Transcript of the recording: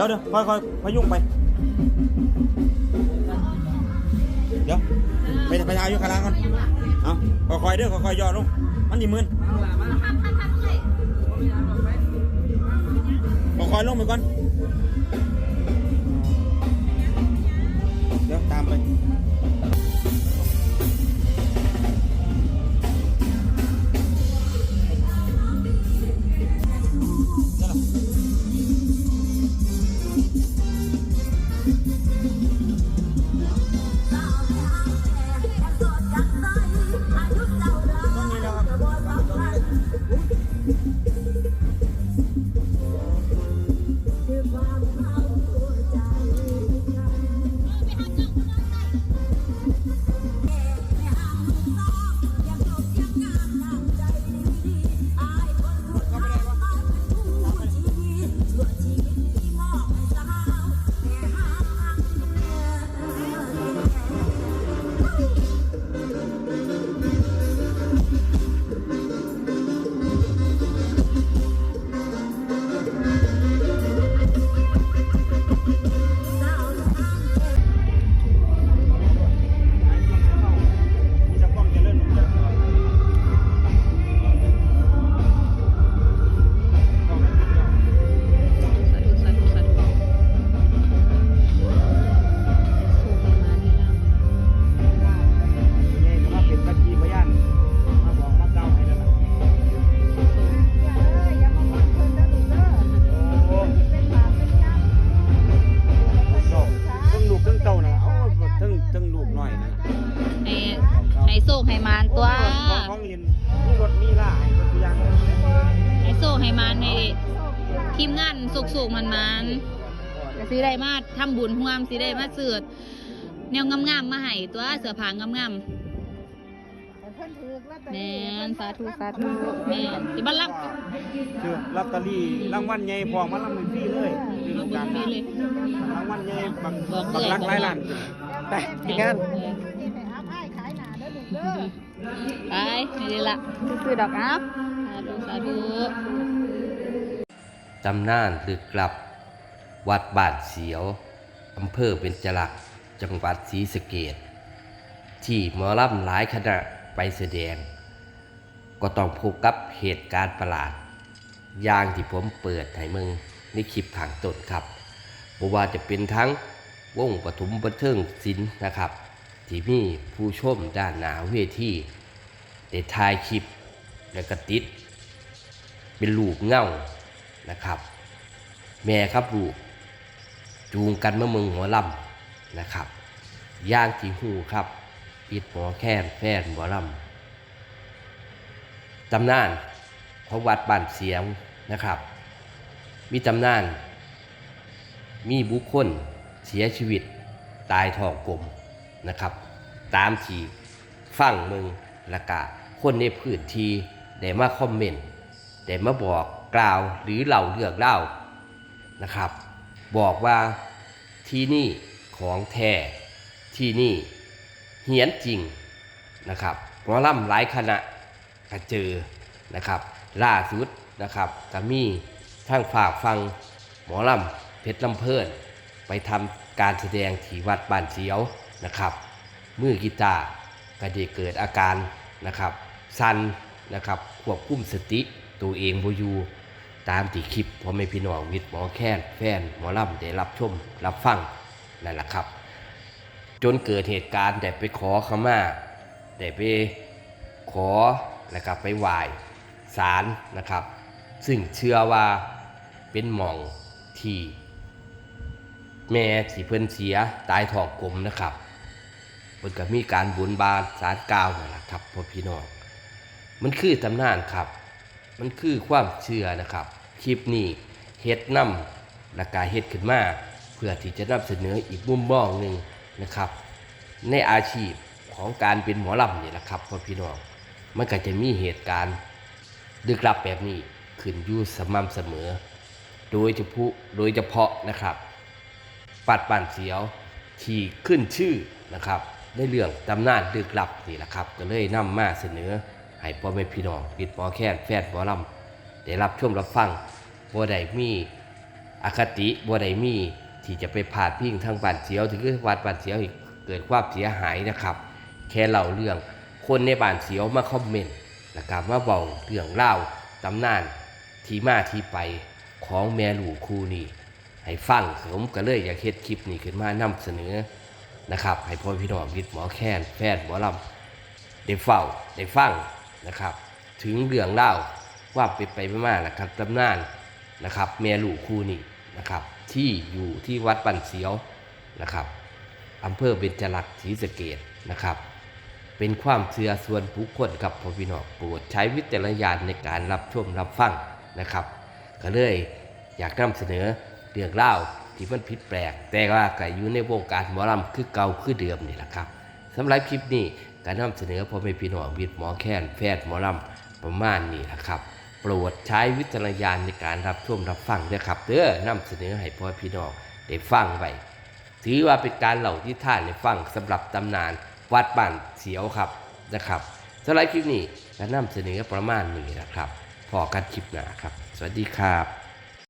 ดี๋ยวเดี๋ยวค่อยค่อยพยุงไป เดี๋ยวไปไปทายอยู่ข้างล่างก่อนเอาค่อยๆเด้อค่อยๆย่อลงมันนี่มึนค่อยๆลงไปก่อน เดี๋ยวตามไป ให้โศกให้มานตัว ของของเห็นมีรถมีล่าให้รถทุกอย่างให้โศกให้มานให้ทีมงานสุกๆมันมันๆก็สิได้มาทำบุญร่วมสิได้มาเสือแนวงามๆมาให้ตัวเสือผางงามๆแม่นสาธุสาธุแม่นสิบัลลังก์คือลอตเตอรี่รางวัลใหญ่พอมาลำเป็นฟรีเลยคือเอาบุญการฟรีเลยรางวัลใหญ่บักบอกบักเลยลักหลายล้านไปที่งาน ไปนี่ละคือดอกนะสาธุสาธุตำนานลึกลับ วัดบาดเสียวอำเภอเป็นจลักษณ์จังหวัดศรีสะเกดที่หมอลำหลายคณะไปแสดง ก็ต้องพบกับเหตุการณ์ประหลาด อย่างที่ผมเปิดให้มึงในคลิปทางต้นครับบ่ว่าจะเป็นทั้งวงปฐมบันเทิงศิลป์นะครับ ที่มีผู้ชมด้านหน้าเวทีได้ถ่ายคลิปและก็ติด เป็นลูกเง่านะครับ แม่ครับลูก จูงกันมาเมืองหัวลำนะครับย่างที่หูครับปิดหมอแค้นแฟนหัวลำตำนานของวัดบ้านเสียงนะครับ มีตำนาน มีบุคคลเสียชีวิตตายท้องกลม นะครับ ตามที่ฟังมึงละกะคนในพื้นที่ได้มาคอมเมนต์ได้มาบอกกล่าวหรือเล่าเรื่องเล่านะครับ บอกว่าที่นี่ของแท้ที่นี่เหียนจริงนะครับหมอลำหลายคณะก็เจอนะครับล่าสุดนะครับก็มีทั้งฝากฟังหมอลำเพชรลำเพลินไปทำการแสดงที่วัดบ้านเสียว นะครับมือกีตาร์ก็ได้เกิดอาการนะครับสันนะครับควบคุมสติตัวเองบอยู่ตามที่คลิปพ่อแม่พี่น้องวิทย์หมอแค้นแฟนหมอลำได้รับชมรับฟังนั่นแหละครับ จนเกิดเหตุการณ์ได้ไปขอขมาได้ไปขอนะครับไปไหว้ศาลนะครับ ซึ่งเชื่อว่าเป็นหม่องที่แม่ที่เพิ่อนเสียตายทองกลมนะครับ เพิ่นก็มีการบุญบาสารกาวนั่นแหละครับพ่อพี่น้องมันคือตำนานครับ มันคือความเชื่อนะครับ คลิปนี้เฮ็ดนำและกาเฮ็ดขึ้นมาเพื่อที่จะนำเสนออีกมุมมองหนึ่งนะครับ ในอาชีพของการเป็นหมอลำนี่แหละครับพ่อพี่น้องมันก็จะมีเหตุการณ์ดึกลับแบบนี้ขึ้นอยู่สม่ำเสมอ โดยเฉพาะโดยเฉพาะนะครับ ปัดป่านเสียวที่ขึ้นชื่อนะครับ ในเรื่องตำนานดึกลับนี่แหละครับ ก็เลยนำมาเสนอให้พ่อแม่พี่น้องปิดหมอแค้นแฟนหมอลำได้รับชมรับฟังบ่ได้มีอคติบ่ได้มีที่จะไปพาดพิงทางบ้านเสียวถึงวัดบ้านเสียวอีกเกิดความเสียหายนะครับ แค่เล่าเรื่องคนในบ้านเสียวมาคอมเมนต์นะครับมาบอกเรื่องเล่าตำนานที่มาที่ไปของแม่ลูกคู่นี้ให้ฟังผมก็เลยอยากเฮ็ดคลิปนี้ขึ้นมานำเสนอ นะครับ ให้พ่อพี่น้องวิทย์หมอแค้นแพทย์หมอลำได้เฝ้าได้ฟังนะครับ ถึงเรื่องเล่าว่าเป็นไปไม่มากนะครับตำนานนะครับแม่ลูกคู่นี้นะครับ ที่อยู่ที่วัดปันเสียวนะครับอำเภอเบญจลักษ์ศรีสะเกดนะครับ เป็นความเชื่อส่วนบุคคลครับพ่อพี่น้องโปรดใช้วิจารณญาณในการรับชมรับฟังนะครับ ก็เลยอยากนำเสนอเรื่องเล่า ที่มันผิดแปลก แต่ว่าก็อยู่ในวงการหมอลำคือเก่าคือเดิมนี่แหละครับสำหรับคลิปนี้การนำเสนอพ่อแม่พี่น้องวิทย์หมอแค้นแพทย์หมอลำประมาณนี้แหละครับ โปรดใช้วิจารณญาณในการรับชมรับฟังด้วยครับเด้อนำเสนอให้พ่อพี่น้องได้ฟังไว้ถือว่าเป็นการเล่าที่ท่านในฟังสำหรับตำนานวัดบ้านเสียวครับนะครับสำหรับคลิปนี้การนำเสนอประมาณนี้นะครับพอกันคลิปหน้าครับ สวัสดีครับ